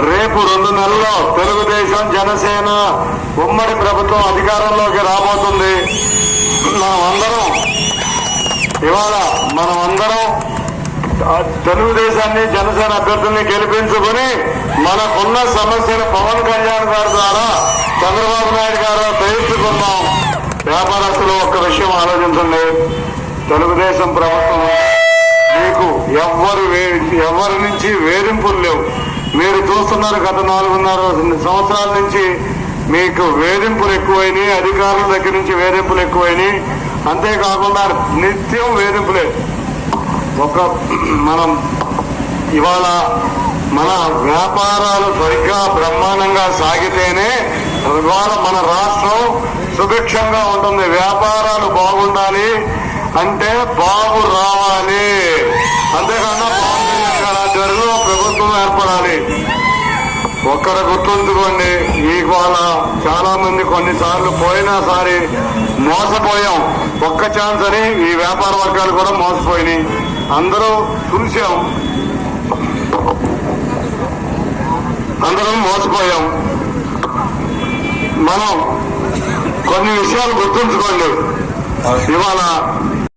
రేపు రెండు నెలల్లో తెలుగుదేశం జనసేన ఉమ్మడి ప్రభుత్వం అధికారంలోకి రాబోతుంది. మనమందరం ఇవాళ మనమందరం తెలుగుదేశాన్ని జనసేన అభ్యర్థుల్ని గెలిపించుకుని మనకున్న సమస్యలు పవన్ కళ్యాణ్ గారి ద్వారా చంద్రబాబు నాయుడు గారు తెలుసుకుందాం. వ్యాపారస్తులు ఒక్క విషయం ఆలోచించండి. తెలుగుదేశం ప్రభుత్వం మీకు ఎవ్వరు వే- ఎవరి నుంచి వేధింపులు లేవు. మీరు చూస్తున్నారు గత నాలుగున్నర సంవత్సరాల నుంచి మీకు వేధింపులు ఎక్కువైనాయి అధికారుల దగ్గర నుంచి వేధింపులు ఎక్కువైనాయి. అంతేకాకుండా నిత్యం వేధింపులే. ఒక మనం ఇవాళ మన వ్యాపారాలు సరిగ్గా బ్రహ్మాండంగా సాగితేనే ఇవాళ మన రాష్ట్రం సుభిక్షంగా ఉంటుంది. వ్యాపారాలు బాగుండాలి అంటే బాగు ప్రభుత్వం ఏర్పడాలి. ఒక్కరు గుర్తుంచుకోండి ఇవాళ చాలా మంది కొన్నిసార్లు పోయినాసారి మోసపోయాం. ఒక్క ఛాన్స్ అని ఈ వ్యాపార వర్గాలు కూడా మోసపోయినాయి. అందరూ చూసాం అందరం మోసపోయాం. మనం కొన్ని విషయాలు గుర్తుంచుకోండి. ఇవాళ